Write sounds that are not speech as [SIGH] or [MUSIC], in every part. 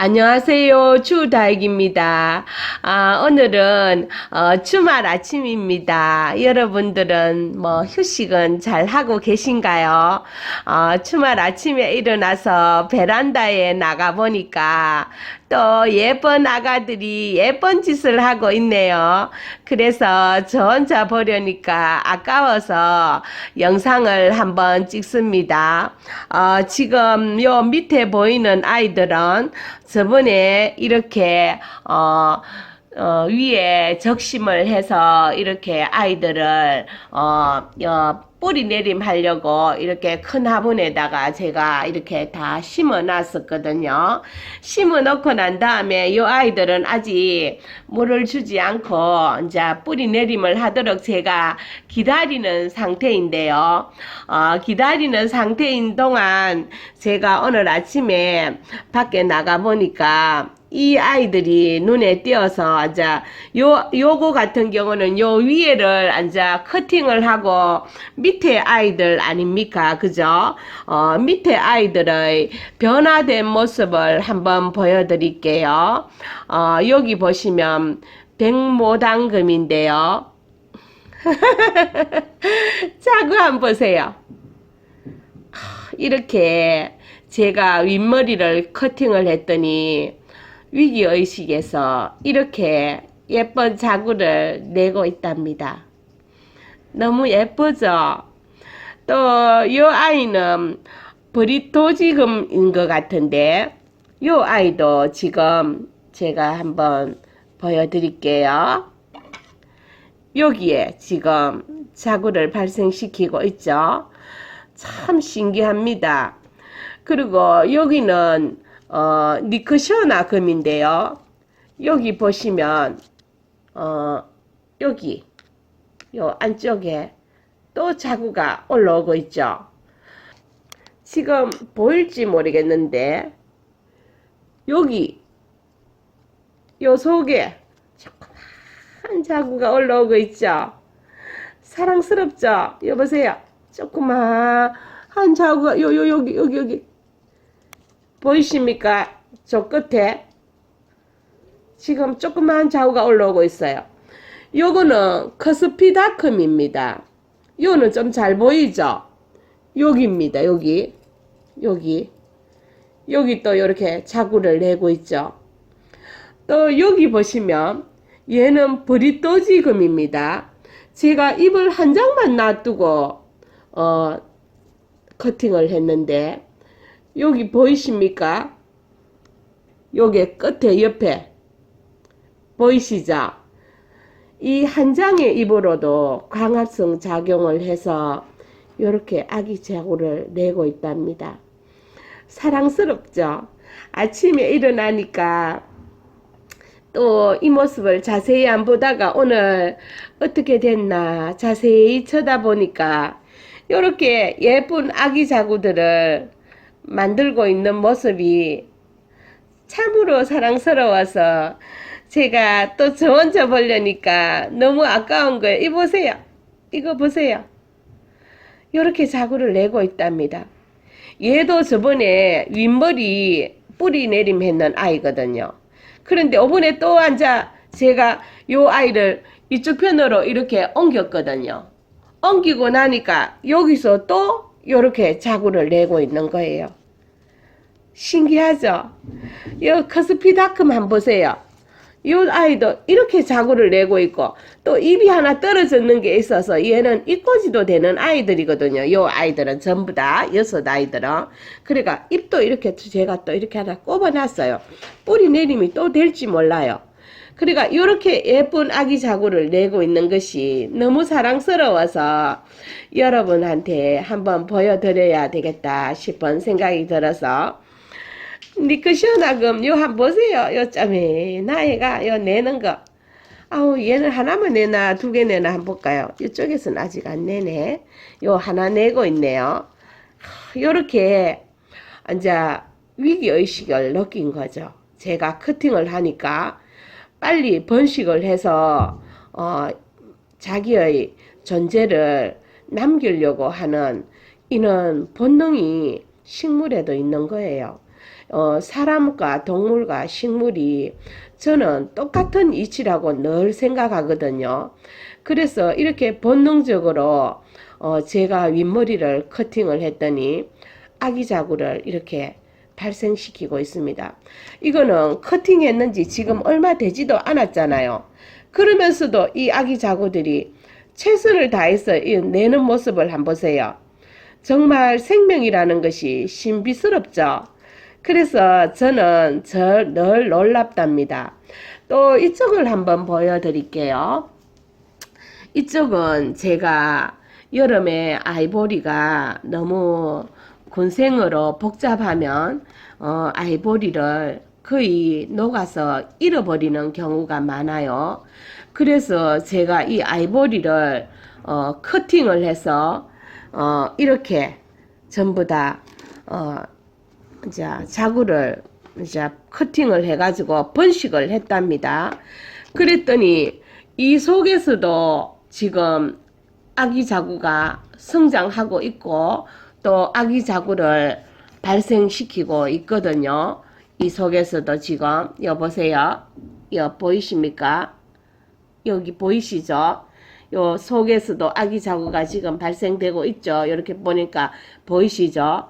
안녕하세요. 주다익입니다. 아, 오늘은 어, 주말 아침입니다. 여러분들은 뭐 휴식은 잘 하고 계신가요? 어, 주말 아침에 일어나서 베란다에 나가 보니까 또 예쁜 아가들이 예쁜 짓을 하고 있네요. 그래서 저 혼자 보려니까 아까워서 영상을 한번 찍습니다. 어, 지금 요 밑에 보이는 아이들은 저번에 이렇게 어, 어, 위에 적심을 해서 이렇게 아이들을 어, 어, 뿌리 내림 하려고 이렇게 큰 화분에다가 제가 이렇게 다 심어 놨었거든요. 심어 놓고 난 다음에 이 아이들은 아직 물을 주지 않고 이제 뿌리 내림을 하도록 제가 기다리는 상태인데요. 어, 기다리는 상태인 동안 제가 오늘 아침에 밖에 나가 보니까 이 아이들이 눈에 띄어서 앉아 요 요거 같은 경우는 요 위에를 앉아 커팅을 하고 밑에 아이들 아닙니까? 그죠? 어 밑에 아이들의 변화된 모습을 한번 보여드릴게요. 어 여기 보시면 백모당금인데요. [LAUGHS] 자구 한번 보세요. 이렇게 제가 윗머리를 커팅을 했더니 위기의식에서 이렇게 예쁜 자구를 내고 있답니다. 너무 예쁘죠? 또 이 아이는 브리토지금인 것 같은데 이 아이도 지금 제가 한번 보여드릴게요. 여기에 지금 자구를 발생시키고 있죠. 참 신기합니다. 그리고 여기는 어, 니크시오나 금인데요. 여기 보시면 어, 여기 요 안쪽에 또 자구가 올라오고 있죠. 지금 보일지 모르겠는데 여기 요 속에 조그만 자구가 올라오고 있죠. 사랑스럽죠? 여보세요. 조그만 한 자구가 요 요 여기 여기 여기 보이십니까? 저 끝에 지금 조그만 자우가 올라오고 있어요. 요거는 커스피다컴입니다. 요는 좀 잘 보이죠? 여기입니다. 여기 여기 여기 또 이렇게 자구를 내고 있죠. 또 여기 보시면 얘는 브리또지금입니다. 제가 잎을 한 장만 놔두고 어, 커팅을 했는데 여기 보이십니까? 요게 끝에 옆에 보이시죠? 이 한 장의 잎으로도 광합성 작용을 해서 이렇게 아기 자구를 내고 있답니다. 사랑스럽죠? 아침에 일어나니까 또 이 모습을 자세히 안 보다가 오늘 어떻게 됐나 자세히 쳐다보니까 이렇게 예쁜 아기 자구들을 만들고 있는 모습이 참으로 사랑스러워서 제가 또 저 혼자 보려니까 너무 아까운 거예요. 이 보세요. 이거 보세요. 이렇게 자구를 내고 있답니다. 얘도 저번에 윗머리 뿌리 내림 했는 아이거든요. 그런데 이번에 또 앉아 제가 요 아이를 이쪽 편으로 이렇게 옮겼거든요. 옮기고 나니까 여기서 또 이렇게 자구를 내고 있는 거예요. 신기하죠? 이 커스피다큼 한번 보세요. 이 아이도 이렇게 자구를 내고 있고 또 입이 하나 떨어졌는 게 있어서 얘는 입꼬지도 되는 아이들이거든요. 이 아이들은 전부 다 여섯 아이들은 그러니까 입도 이렇게 제가 또 이렇게 하나 꼽아놨어요. 뿌리 내림이 또 될지 몰라요. 그러니까 이렇게 예쁜 아기 자구를 내고 있는 것이 너무 사랑스러워서 여러분한테 한번 보여드려야 되겠다 싶은 생각이 들어서 니크 시원하금 요 한 보세요. 요 짬에 나이가 요 내는 거. 아우 얘는 하나만 내나 두 개 내나 한번 볼까요? 이쪽에서는 아직 안 내네. 요 하나 내고 있네요. 요렇게 이제 위기 의식을 느낀 거죠. 제가 커팅을 하니까 빨리 번식을 해서 어 자기의 존재를 남기려고 하는 이는 본능이 식물에도 있는 거예요. 어, 사람과 동물과 식물이 저는 똑같은 이치라고 늘 생각하거든요. 그래서 이렇게 본능적으로 어, 제가 윗머리를 커팅을 했더니 아기 자구를 이렇게 발생시키고 있습니다. 이거는 커팅했는지 지금 얼마 되지도 않았잖아요. 그러면서도 이 아기 자구들이 최선을 다해서 이 내는 모습을 한번 보세요. 정말 생명이라는 것이 신비스럽죠. 그래서 저는 저늘 놀랍답니다. 또 이쪽을 한번 보여드릴게요. 이쪽은 제가 여름에 아이보리가 너무 군생으로 복잡하면 어, 아이보리를 거의 녹아서 잃어버리는 경우가 많아요. 그래서 제가 이 아이보리를 어, 커팅을 해서 어, 이렇게 전부 다 어, 이제 자구를 이제 커팅을 해가지고 번식을 했답니다. 그랬더니 이 속에서도 지금 아기 자구가 성장하고 있고 또 아기 자구를 발생시키고 있거든요. 이 속에서도 지금 여보세요. 여 보이십니까? 여기 보이시죠? 요 속에서도 아기 자구가 지금 발생되고 있죠. 이렇게 보니까 보이시죠?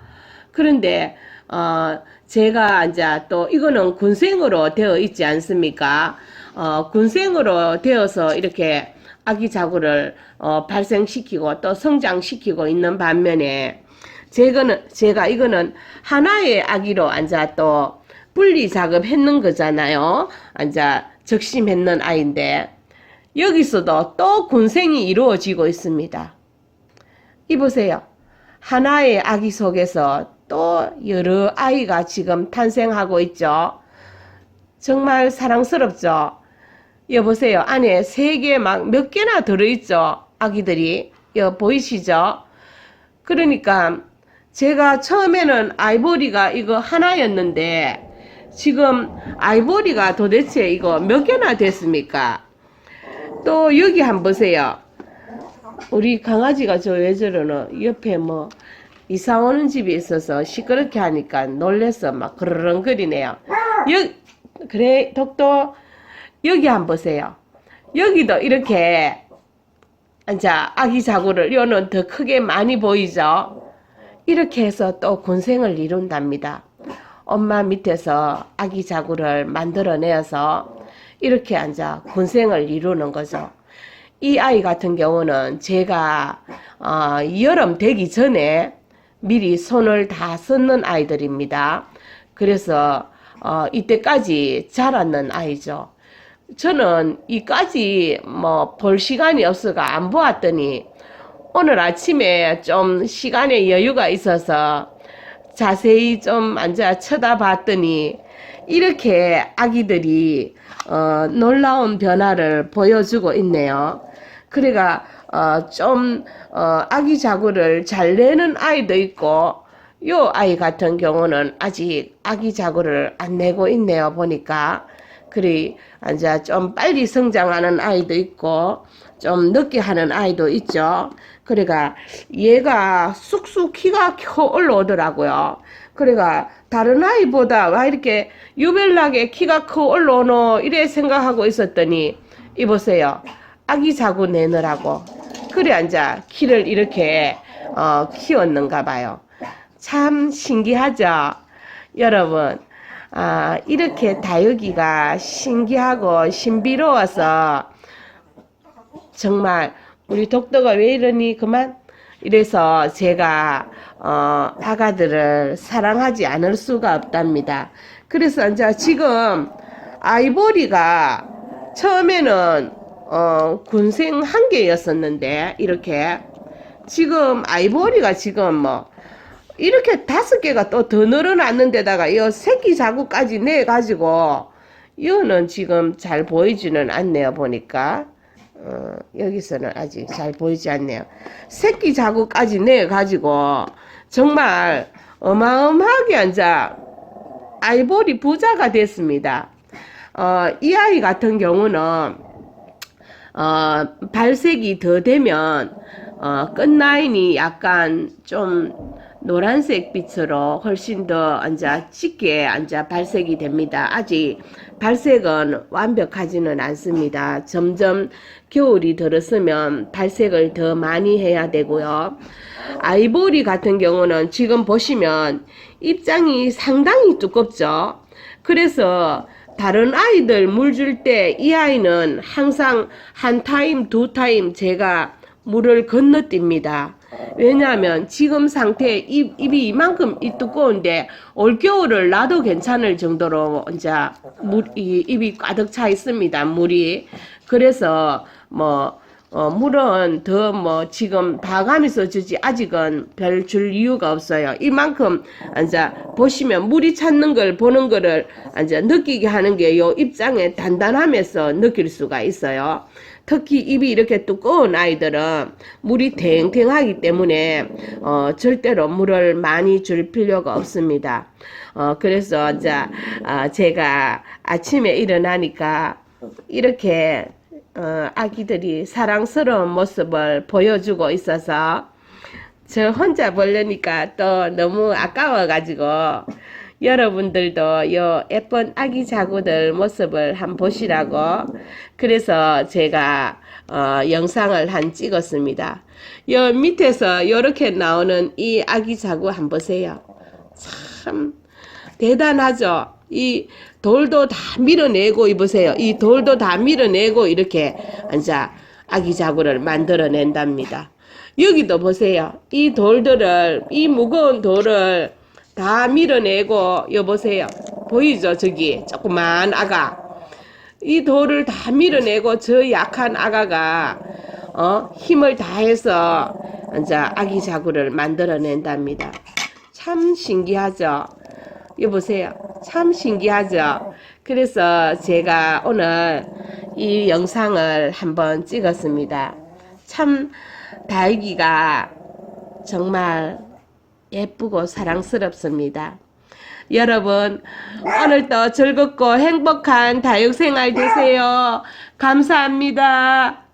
그런데 어 제가 이제 또 이거는 군생으로 되어 있지 않습니까? 어 군생으로 되어서 이렇게 아기 자구를 어 발생시키고 또 성장시키고 있는 반면에 제거는 제가 이거는 하나의 아기로 앉아 또 분리 작업했는 거잖아요. 앉아 적심했는 아이인데 여기서도 또 군생이 이루어지고 있습니다. 이 보세요. 하나의 아기 속에서 또 여러 아이가 지금 탄생하고 있죠. 정말 사랑스럽죠. 여보세요. 안에 세 개 막 몇 개나 들어있죠. 아기들이. 여 보이시죠? 그러니까 제가 처음에는 아이보리가 이거 하나였는데 지금 아이보리가 도대체 이거 몇 개나 됐습니까? 또 여기 한번 보세요. 우리 강아지가 저 왜 저러노? 옆에 뭐 이사 오는 집이 있어서 시끄럽게 하니까 놀래서 막 그르렁거리네요. 여 그래 독도 여기 한번 보세요. 여기도 이렇게 자 아기 자구를 요는 더 크게 많이 보이죠. 이렇게 해서 또 군생을 이룬답니다. 엄마 밑에서 아기 자구를 만들어내어서 이렇게 앉아 군생을 이루는 거죠. 이 아이 같은 경우는 제가 어, 여름 되기 전에 미리 손을 다 썼는 아이들입니다. 그래서 어, 이때까지 자랐는 아이죠. 저는 이까지 뭐 볼 시간이 없어가 안 보았더니 오늘 아침에 좀 시간의 여유가 있어서 자세히 좀 앉아 쳐다봤더니 이렇게 아기들이 어, 놀라운 변화를 보여주고 있네요. 그래가 어, 좀 어, 아기 자구를 잘 내는 아이도 있고 요 아이 같은 경우는 아직 아기 자구를 안 내고 있네요. 보니까 그리 이제 좀 빨리 성장하는 아이도 있고 좀 늦게 하는 아이도 있죠. 그러니까 얘가 쑥쑥 키가 커 올라오더라고요. 그러니까 다른 아이보다 와 이렇게 유별나게 키가 커 올라오노 이래 생각하고 있었더니 이보세요. 아기 자고 내느라고 그래 앉아 키를 이렇게 어, 키웠는가 봐요. 참 신기하죠. 여러분 아, 이렇게 다육이가 신기하고 신비로워서 정말 우리 독도가 왜 이러니 그만 이래서 제가 어, 아가들을 사랑하지 않을 수가 없답니다. 그래서 이제 지금 아이보리가 처음에는 어, 군생 한 개였었는데 이렇게. 지금 아이보리가 지금 뭐 이렇게 다섯 개가 또 더 늘어났는 데다가 이 새끼 자구까지 내 가지고 이거는 지금 잘 보이지는 않네요 보니까. 어, 여기서는 아직 잘 보이지 않네요. 새끼 자구까지 내 가지고 정말 어마어마하게 앉아 아이보리 부자가 됐습니다. 어, 이 아이 같은 경우는 어, 발색이 더 되면 어, 끝라인이 약간 좀 노란색 빛으로 훨씬 더 앉아 짙게 앉아 발색이 됩니다. 아직 발색은 완벽하지는 않습니다. 점점 겨울이 들었으면 발색을 더 많이 해야 되고요. 아이보리 같은 경우는 지금 보시면 입장이 상당히 두껍죠. 그래서 다른 아이들 물 줄 때 이 아이는 항상 한 타임, 두 타임 제가 물을 건너뜁니다. 왜냐하면 지금 상태 입, 입이 이만큼 이 두꺼운데 올겨울을 놔도 괜찮을 정도로 이제 물, 이, 입이 가득 차 있습니다. 물이. 그래서 뭐 어, 물은 더 뭐 지금 봐가면서 주지 아직은 별 줄 이유가 없어요. 이만큼 이제 보시면 물이 찼는 걸 보는 거를 이제 느끼게 하는 게 요 입장의 단단함에서 느낄 수가 있어요. 특히 입이 이렇게 두꺼운 아이들은 물이 탱탱하기 때문에 어, 절대로 물을 많이 줄 필요가 없습니다. 어, 그래서 이제 아, 제가 아침에 일어나니까 이렇게 어, 아기들이 사랑스러운 모습을 보여주고 있어서 저 혼자 보려니까 또 너무 아까워가지고 여러분들도 요 예쁜 아기 자구들 모습을 한번 보시라고 그래서 제가 어, 영상을 한 찍었습니다. 요 밑에서 요렇게 나오는 이 아기 자구 한번 보세요. 참 대단하죠. 이 돌도 다 밀어내고 이보세요. 이 돌도 다 밀어내고 이렇게 앉아 아기 자구를 만들어낸답니다. 여기도 보세요. 이 돌들을 이 무거운 돌을 다 밀어내고 여보세요. 보이죠? 저기 조그만 아가. 이 돌을 다 밀어내고 저 약한 아가가 어, 힘을 다해서 이제 아기 자구를 만들어낸답니다. 참 신기하죠? 여보세요. 참 신기하죠? 그래서 제가 오늘 이 영상을 한번 찍었습니다. 참 다육이가 정말 예쁘고 사랑스럽습니다. 여러분, 오늘도 즐겁고 행복한 다육생활 되세요. 감사합니다.